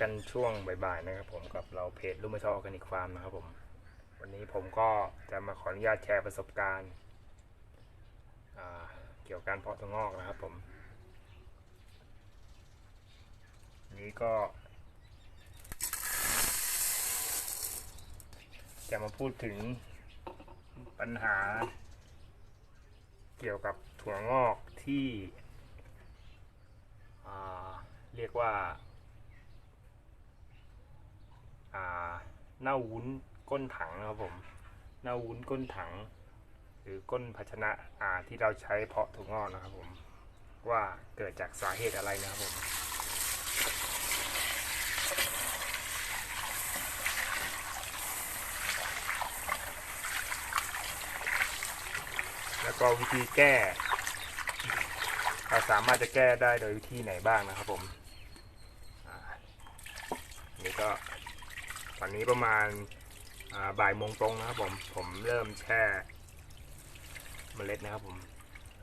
กันช่วงบ่ายๆนะครับผมกับเราเพจลูกไม่ชอบออร์แกนิกฟาร์มนะครับผม วันนี้ผมก็จะมาขออนุญาตแชร์ประสบการณ์เกี่ยวกับการเพาะถั่วงอกนะครับผม นี้ก็ จะมาพูดถึงปัญหา เกี่ยวกับถั่วงอกที่เรียกว่า อ่าเน่าวุ้นก้นถังนะครับผมเน่าวุ้นก้นถัง หรือก้นภาชนะอ่าที่เราใช้เพาะถั่วงอกนะครับผมว่าเกิดจากสาเหตุอะไรนะครับผมแล้วก็วิธีแก้ เราสามารถจะแก้ได้โดยวิธีไหนบ้างนะครับผม นี่ก็ ตอนนี้ประมาณาบ่ายโมงตรงนะครับผมผมเริ่มแช่เมล็ดนะครับผม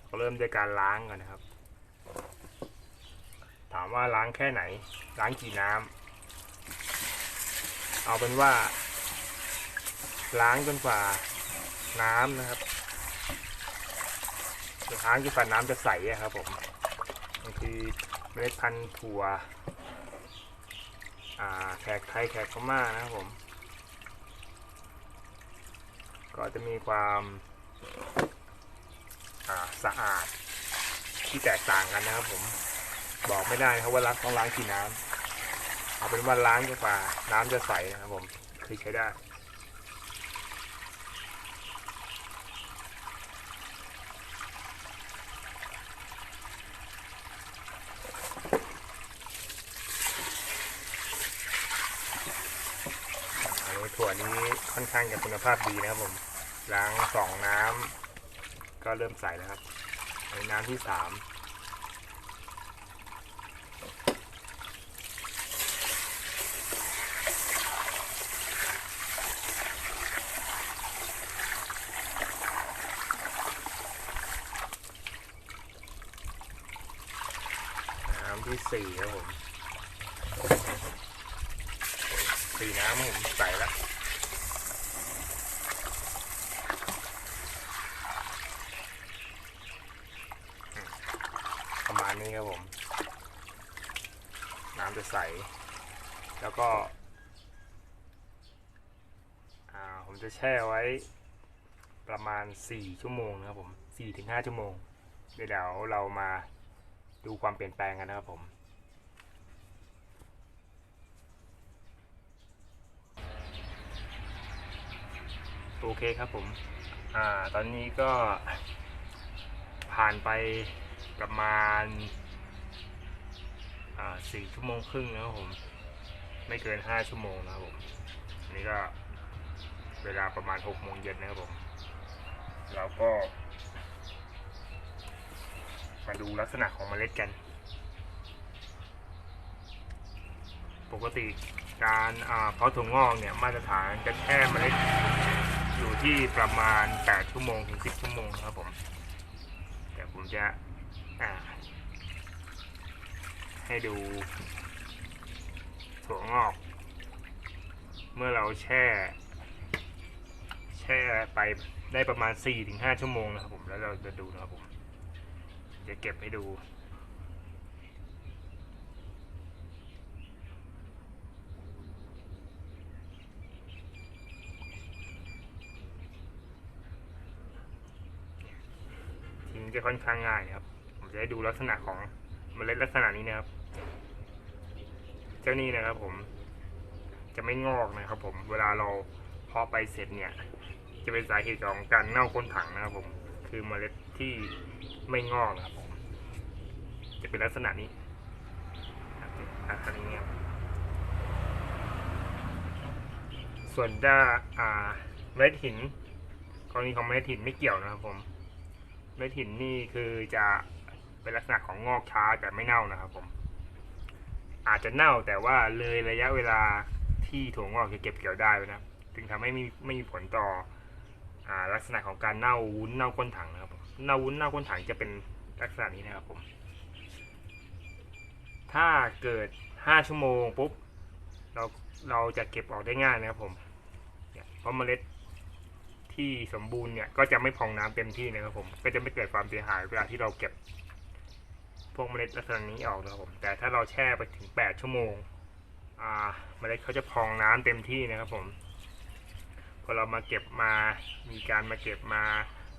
ก็เริ่มด้วยการล้างก่อนนะครับ ถามว่าล้างแค่ไหน ล้างกี่น้ำเอาเป็นว่า ล้างจนกว่าน้ำนะครับล้างจนกว่าน้ำจะใสอะครับผมบางทีเมล็ดพันธุ์ถั่ว แขกไทยแขกพม่านะครับผม ก็จะมีความาสะอาดที่แตกต่างกันนะครับผมบอกไม่ได้ครับว่าล้างต้องล้างกี่น้ำเอาเป็นว่าล้างจนกว่าน้ำจะใสนะครับผมคือใช้ได้ อันนี้ค่อนข้างจะคุณภาพดีนะครับผม ล้างสองน้ำก็เริ่มใส่แล้วครับอันน้ำที่สามน้ำที่สี่ครับผม สี่น้ำผมใส่แล้วอืมประมาณ นี้ครับผม น้ำจะใส แล้วก็ผมจะแช่ไว้ประมาณ 4 ชั่วโมงนะครับผม4-5 ชั่วโมง เดี๋ยวเรามาดูความเปลี่ยนแปลงกันนะครับผมโอเคครับผม อ่า ตอนนี้ก็ผ่านไป ประมาณสี่ชั่วโมงครึ่งนะครับผม ไม่เกินห้าชั่วโมงนะครับผมนนี้ก็เวลาประมาณหกโมงเย็นนะครับผมเราก็ มาดูลักษณะของเมล็ดกัน ปกติการเพาะถั่วงอกเนี่ยมาตรฐานจะแช่เมล็ดอยู่ที่ประมาณ 8 ชั่วโมงถึง 10 ชั่วโมงนะครับผม แต่ผมจะอ่า ให้ดูถั่วงอก เมื่อเราแช่ แช่ไปได้ประมาณ 4-5 ชั่วโมงนะครับผมแล้วเราจะดูนะครับผมจะเก็บให้ดูทิ้งจะค่อนข้างง่ายครับ จะให้ดูลักษณะของเมล็ดลักษณะนี้นะครับ เจ้านี่นะครับผม จะไม่งอกนะครับ ผม เวลาเราเพาะไปเสร็จเนี่ย จะเป็นสาเหตุของการเน่าก้นถังนะครับผม คือเมล็ดที่ไม่งอกนะครับผม จะเป็นลักษณะนี้ครับอันนี้ครับส่วนด้าอ่าเมล็ดหินกรณีของเมล็ดหินไม่เกี่ยวนะครับผมเมล็ดหินนี่คือจะ เป็นลักษณะของงอกช้าแต่ไม่เน่านะครับผม อาจจะเน่าแต่ว่าเลยระยะเวลาที่ถั่วงอกจะเก็บเกี่ยวได้นะจึงทำให้ไม่ไม่มีผลต่ออลักษณะของการเน่าวุ้นเน่าก้นถังนะครับเน่าวุ้นเน่าก้นถังจะเป็นลักษณะนี้นะครับผม ถ้าเกิดห้าชั่วโมงปุ๊บเราเราจะเก็บออกได้ง่ายนะครับผมเนี่ยเพราะเมล็ดที่สมบูรณ์เนี่ยก็จะไม่พองน้ำเต็มที่นะครับผม ก็จะไม่เกิดความเสียหายเวลาที่เราเก็บ พวกเมล็ดลักษณะนี้ออกนะครับผม แต่ถ้าเราแช่ไปถึงแปดชั่วโมง อ่า เมล็ดเขาจะพองน้ำเต็มที่นะครับผม พอเรามาเก็บมา มีการมาเก็บมา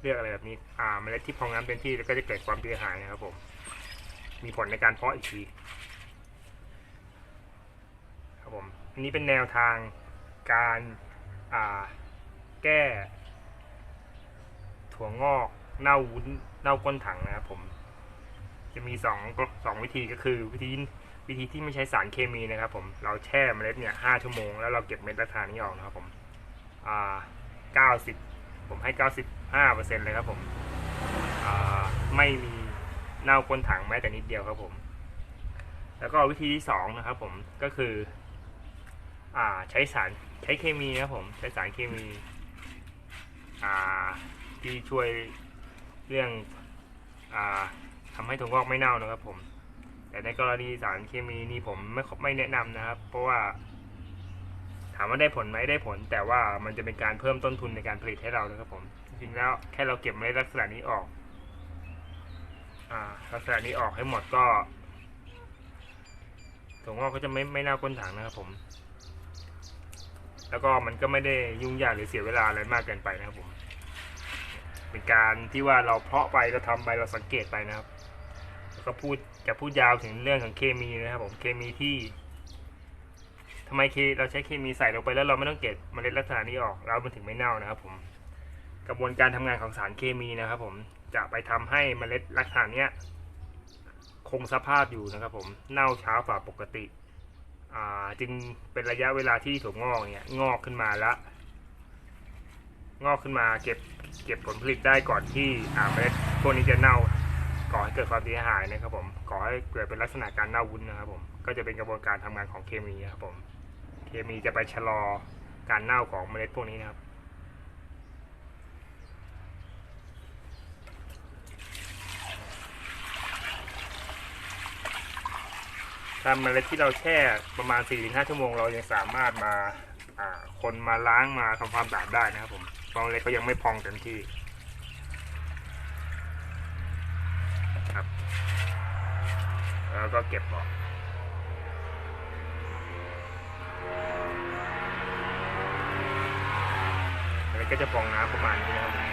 เลือกอะไรแบบนี้ อ่า เมล็ดที่พองน้ำเต็มที่แล้วก็จะเกิดความเสียหายนะครับผม มีผลในการเพาะอีกทีครับผม อันนี้เป็นแนวทางการอ่าแก้ ถั่วงอกเน่าวุ้นเน่าก้นถังนะครับผม จะมีสองสองวิธีก็คือวิธีวิธีที่ไม่ใช้สารเคมีนะครับ ผมเราแช่เมล็ดเนี่ยห้าชั่วโมงแล้วเราเก็บเม็ดลักษณะนี้ออกนะครับผมอ่าเก้าสิบผมให้เก้าสิบห้าเปอร์เซ็นต์เลยครับผมอ่าไม่มีเน่าก้นถังแม้แต่นิดเดียวครับผม แล้วก็วิธีที่สองนะครับผมก็คืออ่าใช้สารใช้เคมีนะครับผมใช้สารเคมีอ่าที่ช่วยเรื่องอ่า ทำให้ถั่วงอกไม่เน่านะครับผม แต่ในกรณีสารเคมีนี่ผมไม่ไม่แนะนำนะครับ เพราะว่า ถามว่าได้ผลไหมได้ผล แต่ว่ามันจะเป็นการเพิ่มต้นทุนในการผลิตให้เรานะครับผม จริงแล้วแค่เราเก็บเมล็ดลักษณะนี้ออก อ่า ลักษณะนี้ออกให้หมดก็ถั่วงอกก็จะไม่ไม่เน่าก้นถังนะครับผม แล้วก็มันก็ไม่ได้ยุ่งยากหรือเสียเวลาอะไรมากเกินไปนะครับผม เป็นการที่ว่าเราเพาะไปเราทำไปเราสังเกตไปนะครับ ก็พูดจะพูดยาวถึงเรื่องของเคมีนะครับผมเคมีที่ทำไมเคเราใช้เคมีใส่ลงไปแล้วเราไม่ต้องเก็บเมล็ดลักษณะนี้ออกแล้วมันถึงไม่เน่านะครับ ผม กระบวนการทำงานของสารเคมีนะครับ ผมจะไปทำให้เมล็ดลักษณะเนี้ยคงสภาพอยู่นะครับ ผมเน่าช้ากว่าปกติจึงเป็นระยะเวลาที่ถั่วงอกเนี่ยงอกขึ้นมาแล้วงอกขึ้นมาเก็บเก็บผลผลิตได้ก่อนที่อ่าเมล็ดพวกนี้จะเน่า เกิดความเสียหายนะครับผมก่อให้เกิดเป็นลักษณะการเน่าวุ้นนะครับผมก็จะเป็นกระบวนการทำงานของเคมีครับผมเคมีจะไปชะลอการเน่าของเมล็ดพวกนี้นะครับถ้าเมล็ดที่เราแช่ประมาณ 4-5 ชั่วโมง เรายังสามารถมาอ่าคนมาล้างมาทำความสะอาดได้นะครับผมเพราะเมล็ดเขายังไม่พองเต็มที่ครับแล้ว ก็เก็บออกเมล็ดก็จะพองน้ำประมาณนี้นะครับผม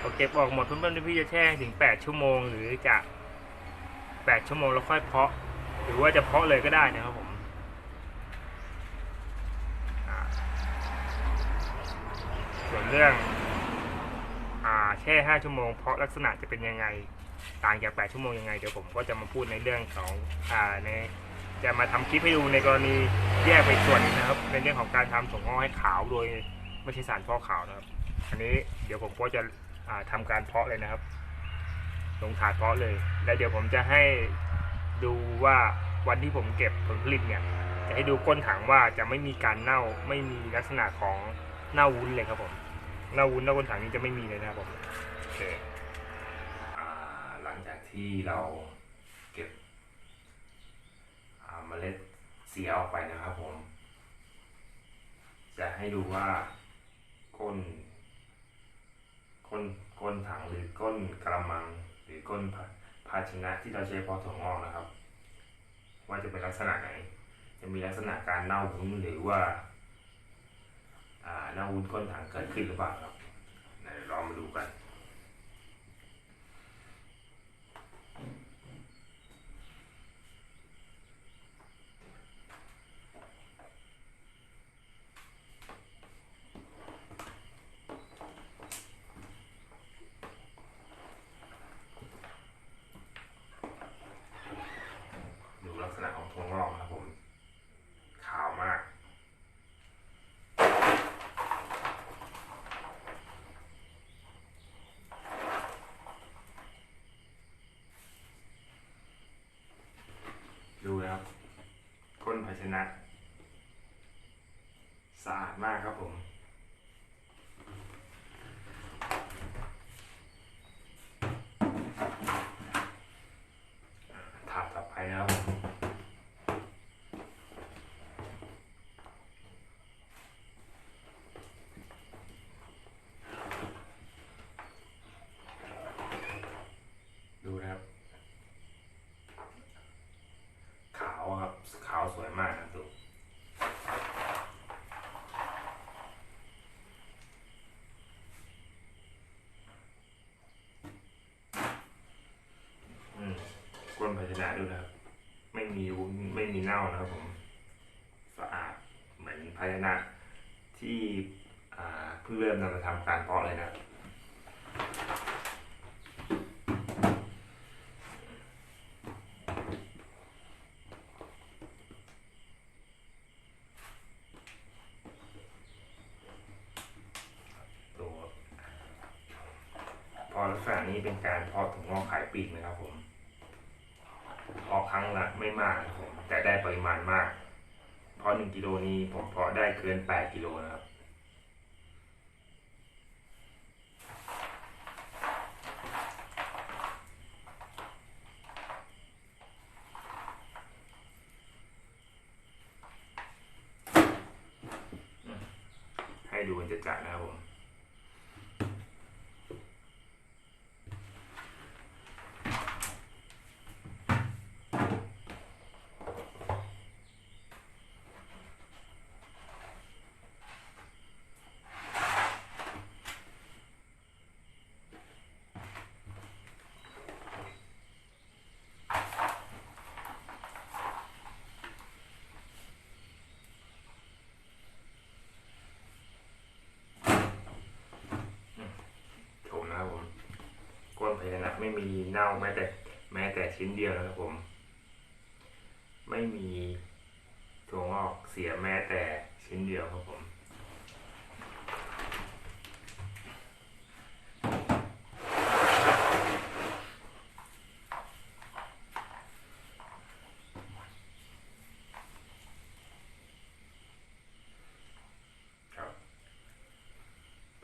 พอเก็บออกหมดเพื่อนๆพี่จะแช่ถึง 8 ชั่วโมง หรือจะ8ชั่วโมงแล้วค่อยเพาะ หรือว่าจะเพาะเลยก็ได้นะครับผมส่วนเรื่อง แช่5 ชั่วโมง เพราะลักษณะจะเป็นยังไง ต่างจาก 8 ชั่วโมงยังไง เดี๋ยวผมก็จะมาพูดในเรื่องของอ่าในจะมาทำคลิปให้ดูในกรณีแยกไปส่วนหนึ่งนะครับ ในเรื่องของการทำถั่วงอกให้ขาวโดยไม่ใช่สารฟอกขาวนะครับ อันนี้เดี๋ยวผมก็จะอ่าทำการเพาะเลยนะครับ ลงถาดเพาะเลย แล้วเดี๋ยวผมจะให้ดูว่าวันที่ผมเก็บผลผลิตเนี่ยจะให้ดูก้นถังว่าจะไม่มีการเน่าไม่มีลักษณะของเน่าวุ้นเลยครับผมเน่าวุ้นเน่าก้นถังนี้จะไม่มีเลยนะครับผม เคหลังจากที่เราเก็บเมล็ดเสียออกไปนะครับผม จะให้ดูว่าก้น ก้นก้นถังหรือก้นกระมัง หรือก้นภาชนะที่เราใช้พาะถั่วงอกนะครับ ว่าจะเป็นลักษณะไหน จะมีลักษณะการเน่าวุ้นหรือว่าเน่าวุ้นก้นถังเกิดขึ้นหรือเปล่าครับเดี๋ยวเรามาดูกัน นะสะอาดมากครับผมถาดต่อไปนะครับขาวครับขาวสวยมาก ดูนะครับ ไม่มีวุ้นไม่มีเน่านะครับผมสะอาดเหมือนภาชนะที่เพิ่งเริ่มนำมาทำการเพาะเลยนะครับตัวพอลักษณะนี้เป็นการเพาะถุงงอกขายปีกนะครับผม ออกครั้งละไม่มากครับผมแต่ได้ปริมาณมาก เพราะหนึ่งกิโลนี้ผมเพาะได้เกินแปดกิโลนะครับ ให้ดูมันจะจัดนะครับผม ชมนะครับผมก้นพญานาค ไม่มีเน่าแม้แต่แม้แต่ชิ้นเดียวนะครับผม ไม่มีถั่วงอกเสียแม้แต่ชิ้นเดียวครับผม ครับ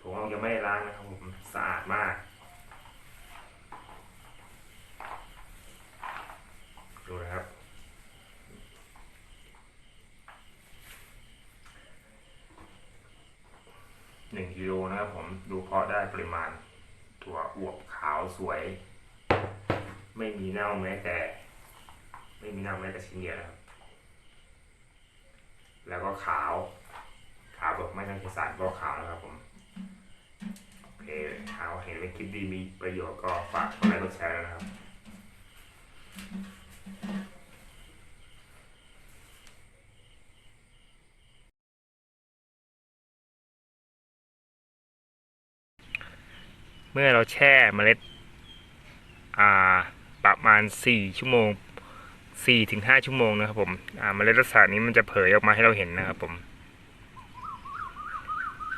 ถั่วงอกยังไม่ได้ล้างนะครับผมสะอาดมาก ดูนะครับ หนึ่งกิโลนะครับผมดูเพาะได้ปริมาณ ถั่วอวบขาวสวย ไม่มีเน่าแม้แต่ ไม่มีเน่าแม้แต่ ชิ้นเดียวนะครับ แล้วก็ขาว ขาวแบบไม่ต้องใช้สารก็ขาวนะครับผม โอเคขาวเห็นเป็นคลิปดีมีประโยชน์ก็ฝากกดไลค์กดแชร์ด้วนะครับเมื่อเราแช่เมล็ด อ่า ประมาณสี่ชั่วโมง สี่ถึงห้าชั่วโมงนะครับผมอ่าเมล็ดลักษณะนี้มันจะเผยออกมาให้เราเห็นนะครับผม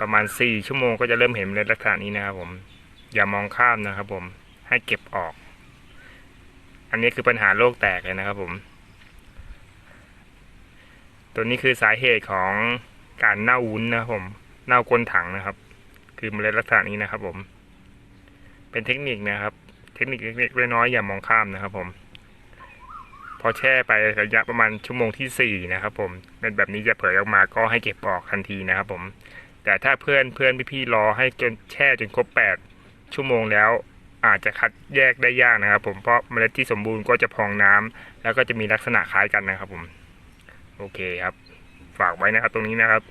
ประมาณสี่ชั่วโมงก็จะเริ่มเห็นเมล็ดลักษณะนี้นะครับผม อย่ามองข้ามนะครับผม ให้เก็บออก อันนี้คือปัญหาโรคแตกเลยนะครับผม ตัวนี้คือสาเหตุของการเน่าวุ้นนะครับผม เน่าก้นถังนะครับ คือเมล็ดลักษณะนี้นะครับผม เป็นเทคนิคนะครับ เทคนิคเล็กๆน้อยๆอย่ามองข้ามนะครับผม พอแช่ไประยะประมาณชั่วโมงที่สี่นะครับผมเป็นแบบนี้จะเผยออกมาก็ให้เก็บออกทันทีนะครับผม แต่ถ้าเพื่อนเพื่อนพี่ๆรอให้จนแช่จนครบแปดชั่วโมงแล้ว อาจจะคัดแยกได้ยากนะครับ ผมเพราะเมล็ดที่สมบูรณ์ก็จะพองน้ำแล้วก็จะมีลักษณะคล้ายกันนะครับผม โอเคครับ ฝากไว้นะครับตรงนี้นะครับ